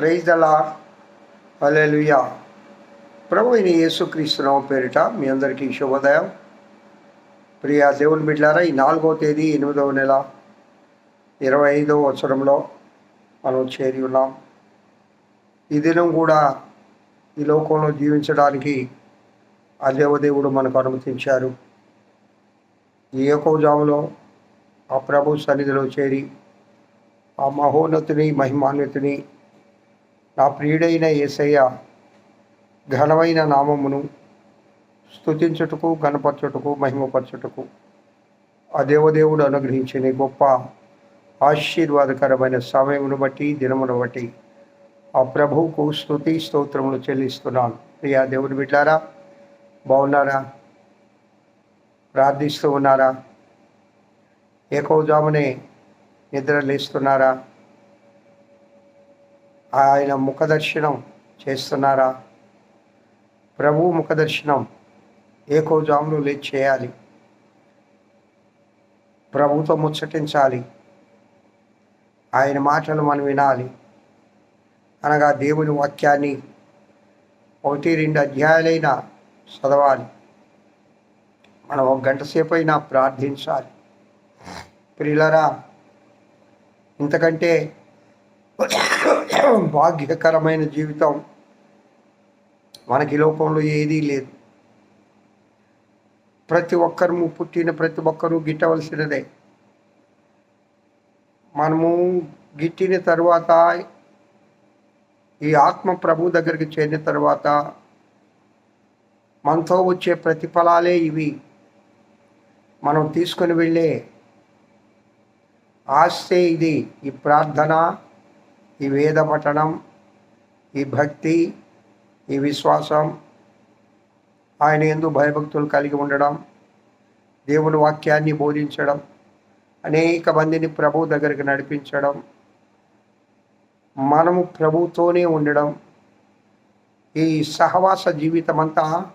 Praise దలా hallelujah ప్రభు అయిన యేసుక్రీస్తునామ పేరిట మీ అందరికీ శుభోదయం. ప్రియ దేవుని బిడ్డారా ఈ నాలుగో తేదీ ఎనిమిదవ నెల ఇరవై ఐదవ సంవత్సరంలో మనం చేరి ఉన్నాం. ఈ దినం కూడా ఈ లోకంలో జీవించడానికి ఆ దేవదేవుడు మనకు అనుమతించారు. ఈ ఏకోజాములో ఆ ప్రభు సన్నిధిలో చేరి ఆ మహోన్నతిని మహిమాన్వితిని నా ప్రియుడైన యేసయ్య ఘనమైన నామమును స్తుతించుటకు గణపరచుటకు మహిమపరచుటకు ఆ దేవదేవుడు అనుగ్రహించిన గొప్ప ఆశీర్వాదకరమైన సమయమును బట్టి దినమును బట్టి ఆ ప్రభువుకు స్తుతి స్తోత్రములు చెల్లిస్తున్నాను. ప్రియా దేవుని బిడ్డారా బాగున్నారా? ప్రార్థిస్తూ ఉన్నారా? ఏకోజామునే నిద్ర లేస్తున్నారా ఆయన ముఖదర్శనం చేస్తున్నారా? ప్రభు ముఖదర్శనం ఏకోజాములు లేచి చేయాలి. ప్రభుతో ముచ్చటించాలి. ఆయన మాటలు మనం వినాలి. అనగా దేవుని వాక్యాన్ని ఒకటి రెండు అధ్యాయాలైన చదవాలి. మనం ఒక గంట సేపు అయినా ప్రార్థించాలి. ప్రిలరా ఇంతకంటే భాగ్యకరమైన జీవితం. మనకి లోకంలో ఏదీ లేదు. ప్రతి ఒక్కరు పుట్టిన ప్రతి ఒక్కరూ గిట్టవలసినదే. మనము గిట్టిన తర్వాత ఈ ఆత్మ ప్రభు దగ్గరికి చేరిన తర్వాత మనతో వచ్చే ప్రతిఫలాలే ఇవి. మనం తీసుకొని వెళ్ళే ఆస్తే ఇది. ఈ ప్రార్థన ఈ వేద పఠనం ఈ భక్తి ఈ విశ్వాసం ఆయన ఎందు భయభక్తులు కలిగి ఉండడం దేవుని వాక్యాన్ని బోధించడం అనేక మందిని ప్రభు దగ్గరికి నడిపించడం మనము ప్రభుతోనే ఉండడం ఈ సహవాస జీవితం అంతా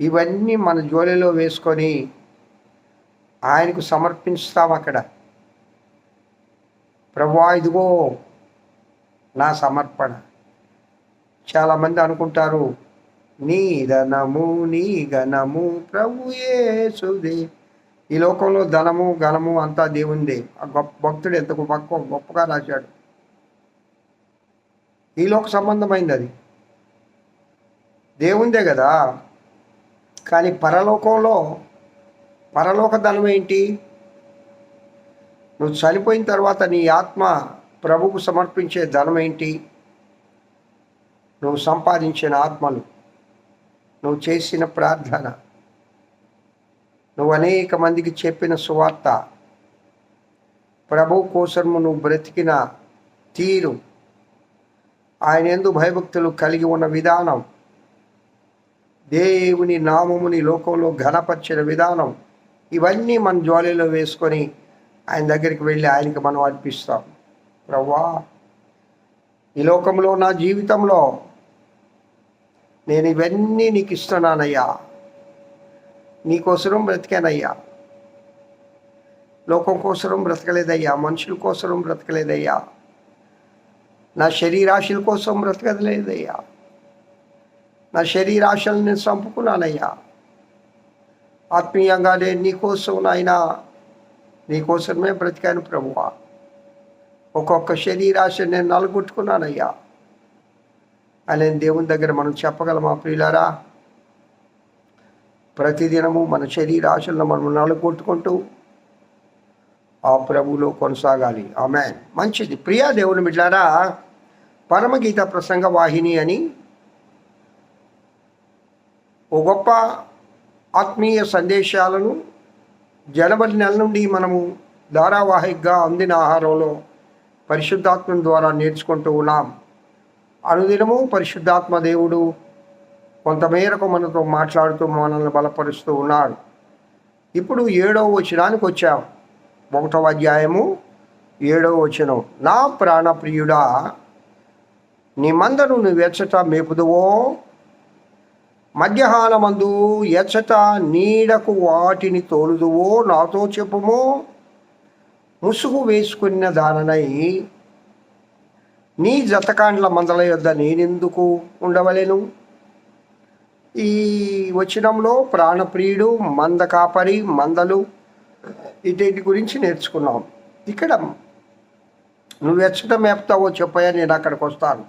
ఇవన్నీ మన జోలిలో వేసుకొని ఆయనకు సమర్పిస్తాం అక్కడ. ప్రభు ఇదిగో నా సమర్పణ. చాలామంది అనుకుంటారు నీ ధనము నీ ఘనము ప్రభు యేసుదే. ఈ లోకంలో ధనము ఘనము అంతా దేవుందే ఆ గొప్ప భక్తుడు ఎంత గొప్ప గొప్పగా రాశాడు. ఈ లోక సంబంధమైంది అది. దేవుందే కదా. కానీ పరలోకంలో పరలోక ధనం ఏంటి నువ్వు చనిపోయిన తర్వాత నీ ఆత్మ ప్రభుకు సమర్పించే ధనం ఏంటి నువ్వు సంపాదించిన ఆత్మలు నువ్వు చేసిన ప్రార్థన నువ్వు అనేక మందికి చెప్పిన సువార్త ప్రభు కోసము నువ్వు బ్రతికిన తీరు ఆయన ఎందు భయభక్తులు కలిగి ఉన్న విధానం దేవుని నామముని లోకంలో ఘనపరిచిన విధానం ఇవన్నీ మన జ్వాలిలో వేసుకొని ఆయన దగ్గరికి వెళ్ళి ఆయనకి మనం అర్పిస్తాం. ప్రవ్వా ఈ లోకంలో నా జీవితంలో నేను ఇవన్నీ నీకు ఇస్తున్నానయ్యా నీకోసరం బ్రతికానయ్యా. లోకం కోసరం బ్రతకలేదయ్యా. మనుషుల కోసరం బ్రతకలేదయ్యా. నా శరీరాశుల కోసం బ్రతకలేదయ్యా. నా శరీరాశలను నేను చంపుకున్నానయ్యా. ఆత్మీయంగా నేను నీకోసం నాయనా నీకోసమే బ్రతికాను ప్రభువా ఒక్కొక్క శరీరాశ నేను నలుగుట్టుకున్నానయ్యా. అని దేవుని దగ్గర మనం చెప్పగలమా ప్రియులారా? ప్రతిదినము మన శరీరాశలను మనం నలుగొట్టుకుంటూ ఆ ప్రభులో కొనసాగాలి. ఆమె మంచిది. ప్రియా దేవుని మిట్లారా పరమగీత ప్రసంగ వాహిని అని ఓ గొప్ప ఆత్మీయ సందేశాలను జనవరి నెల నుండి మనము ధారావాహికగా అందిన ఆహారంలో పరిశుద్ధాత్మ ద్వారా నేర్చుకుంటూ ఉన్నాం. అనుదినము పరిశుద్ధాత్మ దేవుడు కొంతమేరకు మనతో మాట్లాడుతూ మనల్ని బలపరుస్తూ ఉన్నాడు. ఇప్పుడు ఏడవ వచనానికి వచ్చాం. ఒకటవ అధ్యాయము ఏడవ వచనం. నా ప్రాణప్రియుడా నీ మందను నువ్వు ఎచ్చట మేపుదువో? మధ్యాహ్నమందు ఎచ్చట నీడకు వాటిని తోలుదువో నాతో చెప్పుము? ముసుగు వేసుకున్న దాననై నీ జతకాండ్ల మందల యొద్ద నేనెందుకు ఉండవలేను? ఈ వచనంలో ప్రాణప్రియుడు మంద కాపరి మందలు వీటి గురించి నేర్చుకున్నాం. ఇక్కడ నువ్వు ఎచ్చట మేపుతావో చెప్పయా నేను అక్కడికి వస్తాను.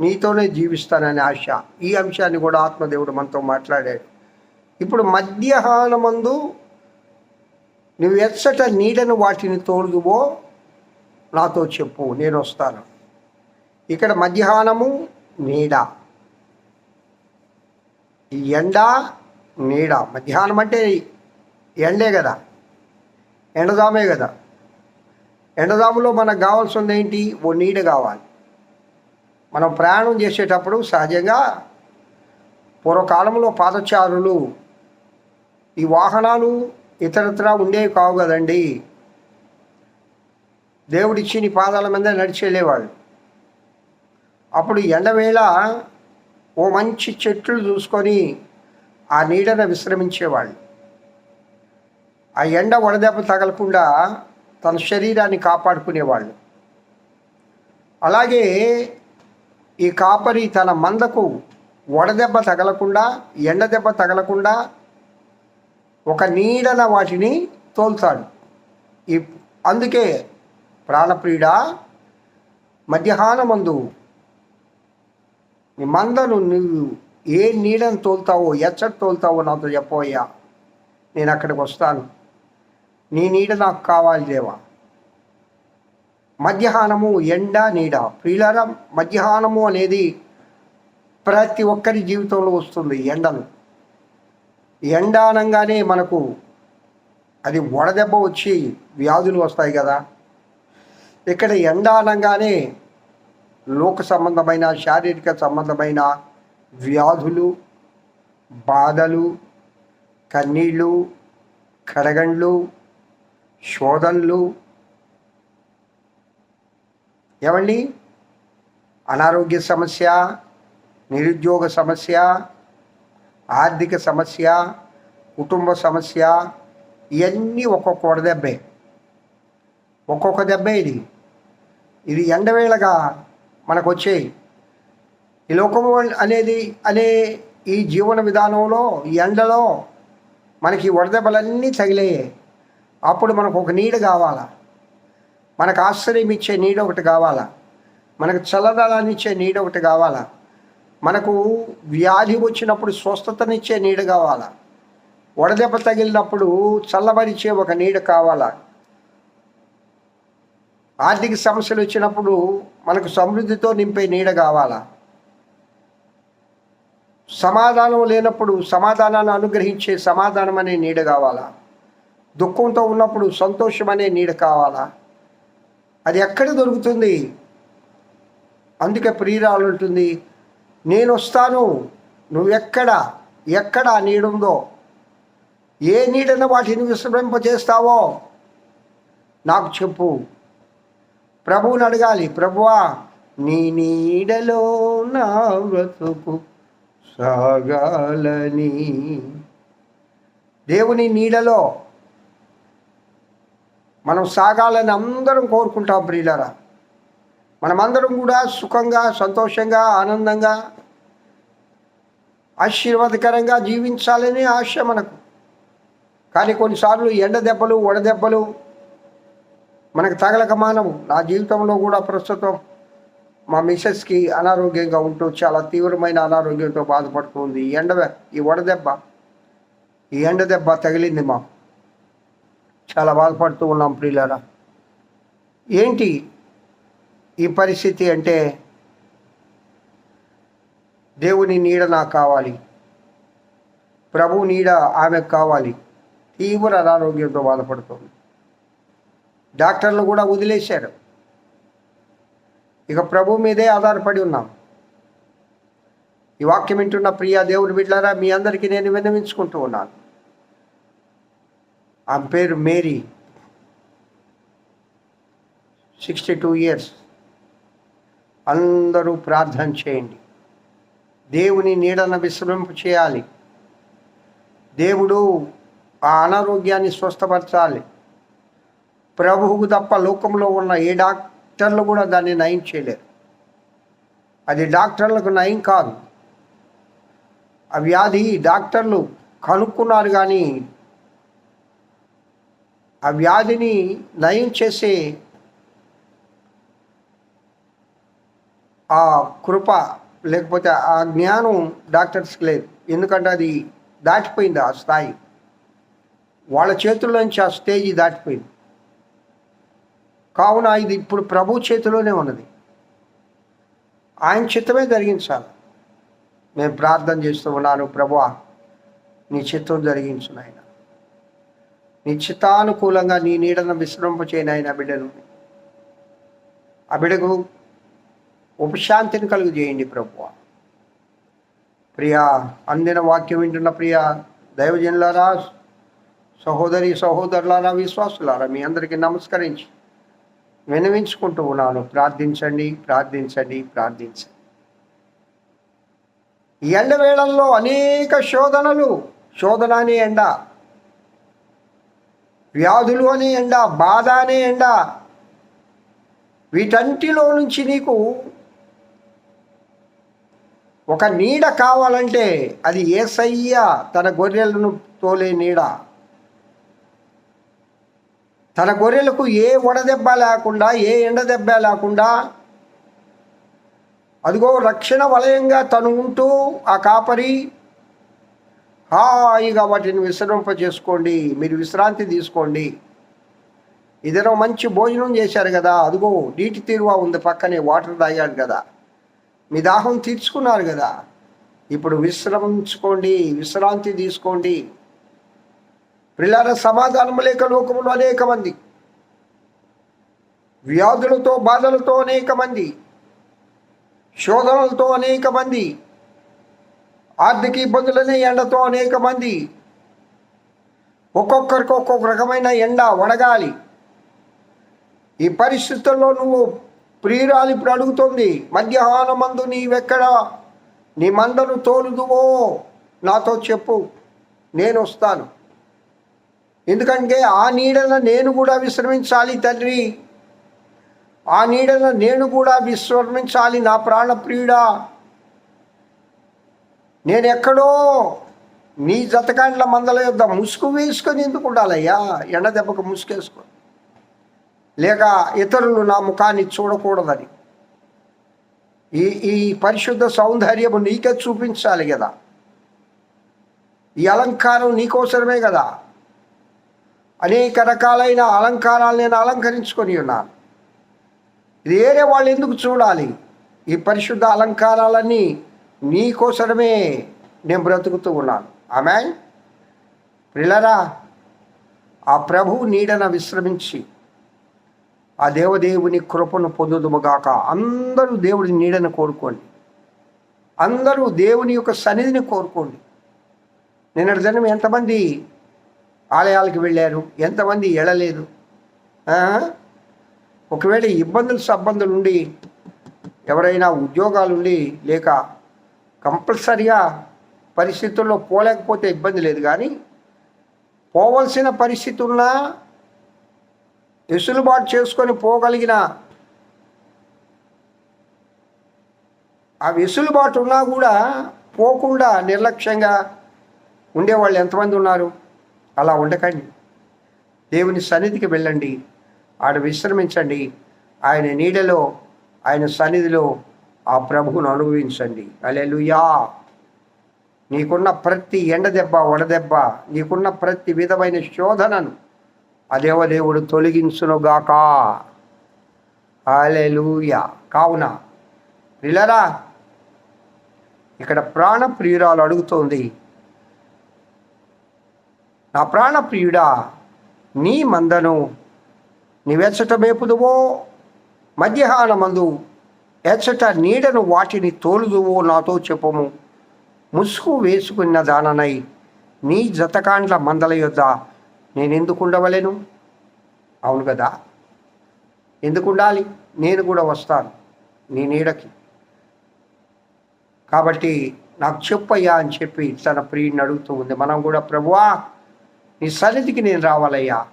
నీతోనే జీవిస్తాననే ఆశ. ఈ అంశాన్ని కూడా ఆత్మదేవుడు మనతో మాట్లాడాడు. ఇప్పుడు మధ్యాహ్నమందు నువ్వు ఎచ్చట నీడను వాటిని తోడుదువో నాతో చెప్పు నేను వస్తాను ఇక్కడ మధ్యాహ్నము నీడ. ఈ ఎండ నీడ. మధ్యాహ్నం అంటే ఎండే కదా. ఎండదామే కదా. ఎండదాములో మనకు కావాల్సింది ఏంటి? ఓ నీడ కావాలి. మనం ప్రయాణం చేసేటప్పుడు సహజంగా పూర్వకాలంలో పాదచారులు ఈ వాహనాలు ఇతరత్రా ఉండేవి కావు కదండి. దేవుడిచ్చి నీ పాదాల మీద నడిచేళ్ళేవాడు అప్పుడు ఎండవేళ ఓ మంచి చెట్లు చూసుకొని ఆ నీడన విశ్రమించేవాళ్ళు. ఆ ఎండ వడదెబ్బ తగలకుండా తన శరీరాన్ని కాపాడుకునేవాళ్ళు. అలాగే ఈ కాపరి తన మందకు వడదెబ్బ తగలకుండా ఎండ దెబ్బ తగలకుండా ఒక నీడన వాటిని తోల్తాడు. ఈ అందుకే ప్రాణప్రీడ మధ్యాహ్నమందు నీ మందను నువ్వు ఏ నీడను తోలుతావో ఎచ్చట తోలుతావో నాతో చెప్పవయ్యా నేను అక్కడికి వస్తాను. నీ నీడ నాకు కావాలి దేవా. మధ్యాహ్నము ఎండ నీడ. ప్రియులారా మధ్యాహ్నము అనేది ప్రతి ఒక్కరి జీవితంలో వస్తుంది ఎండలు. ఎండ అనగానే మనకు అది వడదెబ్బ వచ్చి వ్యాధులు వస్తాయి కదా. ఇక్కడ ఎండ అనగానే లోక సంబంధమైన శారీరక సంబంధమైన వ్యాధులు బాధలు కన్నీళ్ళు కడగండ్లు శోధనలు ఏమండి? అనారోగ్య సమస్య నిరుద్యోగ సమస్య ఆర్థిక సమస్య కుటుంబ సమస్య ఇవన్నీ ఒక్కొక్క వడదెబ్బే ఒక్కొక్క దెబ్బే ఇది. ఇది ఎండవేళగా మనకు వచ్చేయి ఈ లోకము అనేది అనే ఈ జీవన విధానంలో ఈ ఎండలో మనకి ఈ వడదెబ్బలన్నీ తగిలాయి. అప్పుడు మనకు ఒక నీడ కావాలా? మనకు ఆశ్రయం ఇచ్చే నీడ ఒకటి కావాలా? మనకు చల్లదనాన్ని ఇచ్చే నీడ ఒకటి కావాలా? మనకు వ్యాధి వచ్చినప్పుడు స్వస్థతనిచ్చే నీడ కావాలా? వడదెబ్బ తగిలినప్పుడు చల్లబరిచే ఒక నీడ కావాలా? ఆర్థిక సమస్యలు వచ్చినప్పుడు మనకు సమృద్ధితో నింపే నీడ కావాలా? సమాధానం లేనప్పుడు సమాధానాన్ని అనుగ్రహించే సమాధానం అనే నీడ కావాలా? దుఃఖంతో ఉన్నప్పుడు సంతోషం అనే నీడ కావాలా? అది ఎక్కడ దొరుకుతుంది? అందుకే ప్రియురాలు ఉంటుంది నేను వస్తాను నువ్వు ఎక్కడ ఎక్కడ నీడుందో ఏ నీడన వాటిని విశ్రమింపజేస్తావో నాకు చెప్పు. ప్రభువుని అడగాలి ప్రభువా నీ నీడలో నా బ్రతుకు సాగాలని. దేవుని నీడలో మనం సాగాలని అందరం కోరుకుంటాం ప్రియులరా. మనమందరం కూడా సుఖంగా సంతోషంగా ఆనందంగా ఆశీర్వాదకరంగా జీవించాలని ఆశ మనకు. కానీ కొన్నిసార్లు ఎండ దెబ్బలు వడదెబ్బలు మనకు తగలక మానవు నా జీవితంలో కూడా ప్రస్తుతం మా మిసెస్కి అనారోగ్యంగా ఉంటూ చాలా తీవ్రమైన అనారోగ్యంతో బాధపడుతుంది ఈ ఎండ ఈ వడదెబ్బ ఈ ఎండ దెబ్బ తగిలింది మా చాలా బాధపడుతూ ఉన్నాం ప్రియులారా. ఏంటి ఈ పరిస్థితి అంటే దేవుని నీడ నాకు కావాలి. ప్రభు నీడ ఆమెకు కావాలి. తీవ్ర అనారోగ్యంతో బాధపడుతుంది. డాక్టర్లు కూడా వదిలేశారు. ఇక ప్రభు మీదే ఆధారపడి ఉన్నాం. ఈ వాక్యం వింటున్న ప్రియా దేవుని బిడ్డారా మీ అందరికీ నేను విన్నవించుకుంటూ ఉన్నాను. ఆమె పేరు మేరీ. Sixty two years. అందరూ ప్రార్థన చేయండి. దేవుని నీడన విశ్రమింపు చేయాలి. దేవుడు ఆ అనారోగ్యాన్ని స్వస్థపరచాలి. ప్రభువుకు తప్ప లోకంలో ఉన్న ఏ డాక్టర్లు కూడా దాన్ని నయం చేయలేరు. అది డాక్టర్లకు నయం కాదు. ఆ వ్యాధి డాక్టర్లు కనుక్కున్నారు కానీ ఆ వ్యాధిని నయం చేసే ఆ కృప లేకపోతే ఆ జ్ఞానం డాక్టర్స్కి లేదు. ఎందుకంటే అది దాటిపోయింది ఆ స్థాయి. వాళ్ళ చేతుల్లోంచి ఆ స్టేజీ దాటిపోయింది. కావున ఇది ఇప్పుడు ప్రభు చేతిలోనే ఉన్నది. ఆయన చిత్తమే జరిగించాలి నేను ప్రార్థన చేస్తూ ఉన్నాను ప్రభు నీ చిత్తం జరిగించు నాయన. నీ చిత్తానుకూలంగా నీ నీడను విశ్రమింపచేయను ఆయన బిడ్డను. ఆ బిడ్డకు ఉపశాంతిని కలుగు చేయండి ప్రభు ప్రియా అందిన వాక్యం వింటున్న ప్రియా దైవజనులారా సహోదరి సహోదరులారా విశ్వాసులారా మీ అందరికీ నమస్కరించి వినవించుకుంటూ ఉన్నాను. ప్రార్థించండి ప్రార్థించండి ప్రార్థించండి. ఈ ఎండ వేళల్లో అనేక శోధనలు శోధన అనే ఎండ వ్యాధులు అనే ఎండ బాధ అనే ఎండ వీటంటిలో నుంచి నీకు ఒక నీడ కావాలంటే అది ఏసయ్య తన గొర్రెలను తోలే నీడ. తన గొర్రెలకు ఏ వడదెబ్బ లేకుండా ఏ ఎండ దెబ్బ లేకుండా అదిగో రక్షణ వలయంగా తను ఉంటూ ఆ కాపరి హాయిగా వాటిని విశ్రమింప చేసుకోండి మీరు విశ్రాంతి తీసుకోండి. ఇదేదో మంచి భోజనం చేశారు కదా అదిగో నీటి తీరువా ఉంది పక్కనే వాటర్ తాగాడు కదా. మీ దాహం తీర్చుకున్నారు కదా. ఇప్పుడు విశ్రమించుకోండి విశ్రాంతి తీసుకోండి. పిల్లల సమాధానం లేక లోకములు అనేక మంది వ్యాధులతో బాధలతో అనేక మంది శోధనలతో అనేక మంది ఆర్థిక ఇబ్బందులనే ఎండతో అనేక మంది ఒక్కొక్కరికి ఒక్కొక్క రకమైన ఎండ వడగాలి. ఈ పరిస్థితుల్లో నువ్వు ప్రియురాలు ఇప్పుడు అడుగుతుంది మధ్యాహ్నం మందు నీవెక్కడ? నీ మందను తోలుదువో నాతో చెప్పు నేను వస్తాను ఎందుకంటే ఆ నీడన నేను కూడా విశ్రమించాలి తండ్రి. ఆ నీడన నేను కూడా విశ్రమించాలి నా ప్రాణప్రియుడా నేను ఎక్కడో నీ జతకాండ్ల మందల యొద్ద ముసుగు వేసుకొని ఎందుకు ఉండాలయ్యా? ఎండ దెబ్బకు ముసుగేసుకో. లేక ఇతరులు నా ముఖాన్ని చూడకూడదని. ఈ ఈ పరిశుద్ధ సౌందర్యము నీకే చూపించాలి కదా. ఈ అలంకారం నీకోసరమే కదా. అనేక రకాలైన అలంకారాలు నేను అలంకరించుకొని ఉన్నాను. ఇది ఏరే వాళ్ళు ఎందుకు చూడాలి? ఈ పరిశుద్ధ అలంకారాలన్నీ నీకోసరమే నేను బ్రతుకుతూ ఉన్నాను. ఆమె పిల్లరా ఆ ప్రభు నీడన విశ్రమించి ఆ దేవదేవుని కృపను పొందుదుముగాక. అందరూ దేవుడి నీడను కోరుకోండి. అందరూ దేవుని యొక్క సన్నిధిని కోరుకోండి. నిన్నటి జనం ఎంతమంది ఆలయాలకు వెళ్ళారు? ఎంతమంది ఎడలేదు ఒకవేళ ఇబ్బందులు సబ్బందులు ఉండి ఎవరైనా ఉద్యోగాలు ఉండి లేక కంపల్సరిగా పరిస్థితుల్లో పోలేకపోతే ఇబ్బంది లేదు. కానీ పోవలసిన పరిస్థితి ఉన్నా వెసులుబాటు చేసుకొని పోగలిగిన ఆ వెసులుబాటు ఉన్నా కూడా పోకుండా నిర్లక్ష్యంగా ఉండేవాళ్ళు ఎంతమంది ఉన్నారు? అలా ఉండకండి. దేవుని సన్నిధికి వెళ్ళండి. ఆడ విశ్రమించండి. ఆయన నీడలో ఆయన సన్నిధిలో ఆ ప్రభువును అనుభవించండి. అలెలుయా నీకున్న ప్రతి ఎండ దెబ్బ వడదెబ్బ నీకున్న ప్రతి విధమైన శోధనను ఆ దేవదేవుడు తొలగించునుగాక. అలెలుయా కావున ప్రిలరా ఇక్కడ ప్రాణ ప్రియురాలు అడుగుతోంది. నా ప్రాణప్రియుడా నీ మందను నీవెచ్చట మేపుదువో మధ్యాహ్నమందు ఎచ్చట నీడను వాటిని తోలుదువో నాతో చెప్పము. ముసుగు వేసుకున్న దాననై నీ జతకాండ్ల మందల యొద్ద నేను ఎందుకు ఉండవలేను? అవును కదా? ఎందుకు ఉండాలి? నేను కూడా వస్తాను నీ నీడకి. కాబట్టి నాకు చెప్పయ్యా అని చెప్పి తన ప్రియుడిని అడుగుతూ ఉంది. మనం కూడా ప్రభువా నీ సన్నిధికి నేను రావాలయ్యా.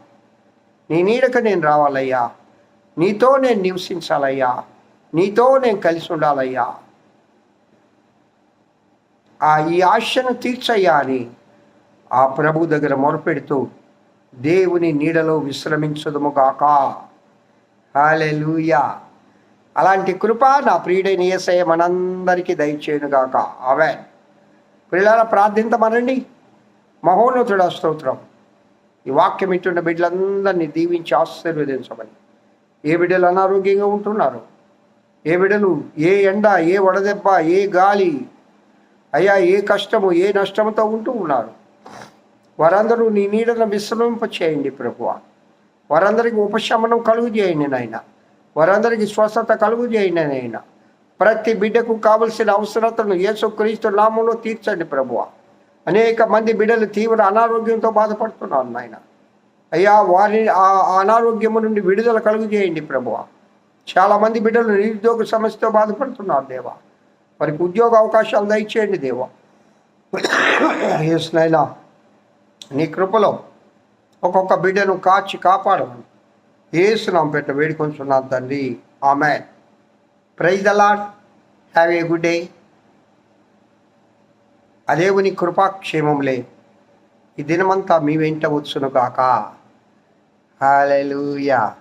నీ నీడకు నేను రావాలయ్యా. నీతో నేను నివసించాలయ్యా. నీతో నేను కలిసి ఉండాలయ్యా. ఆ ఈ ఆశను తీర్చయ్యా అని ఆ ప్రభు దగ్గర మొరపెడుతూ దేవుని నీడలో విశ్రమించదుము గాక హాలెలూయా అలాంటి కృప నా ప్రియుడైన ఏసయ మనందరికీ దయచేయను గాక అవే పిల్లల ప్రార్థింతమనండి మహోన్నతుడ స్తోత్రం. ఈ వాక్యం ఇట్టున్న బిడ్డలందరినీ దీవించి ఆశీర్వదించమని. ఏ బిడ్డలు అనారోగ్యంగా ఉంటున్నారు? ఏ బిడ్డలు ఏ ఎండ ఏ వడదెబ్బ ఏ గాలి అయ్యా ఏ కష్టము ఏ నష్టముతో ఉంటూ ఉన్నారు? వారందరూ నీ నీడను విశ్రమింప చేయండి ప్రభువ. వారందరికి ఉపశమనం కలుగు చేయండి నాయన. వారందరికీ స్వస్థత కలుగు చేయండి నాయన. ప్రతి బిడ్డకు కావలసిన అవసరతను యేసుక్రీస్తు నామంలో తీర్చండి ప్రభువ. అనేక మంది బిడ్డలు తీవ్ర అనారోగ్యంతో బాధపడుతున్నారు నాయన. అయ్యా వారి ఆ అనారోగ్యము నుండి విడుదల కలుగు చేయండి ప్రభువ. చాలా మంది బిడ్డలు నిరుద్యోగ సమస్యతో బాధపడుతున్నారు దేవా. వారికి ఉద్యోగ అవకాశాలు దయచేయండి దేవా. యేసునైనా నీ కృపలో ఒక్కొక్క బిడ్డను కాచి కాపాడమని ఏసునాం పెట్ట వేడుకొంచున్నాను తండ్రి. ఆమె praise the lord have a good day అదేవుని కృపాక్షేమంలే ఈ దినమంతా మీ వెంట వచ్చును కాక హాలూయా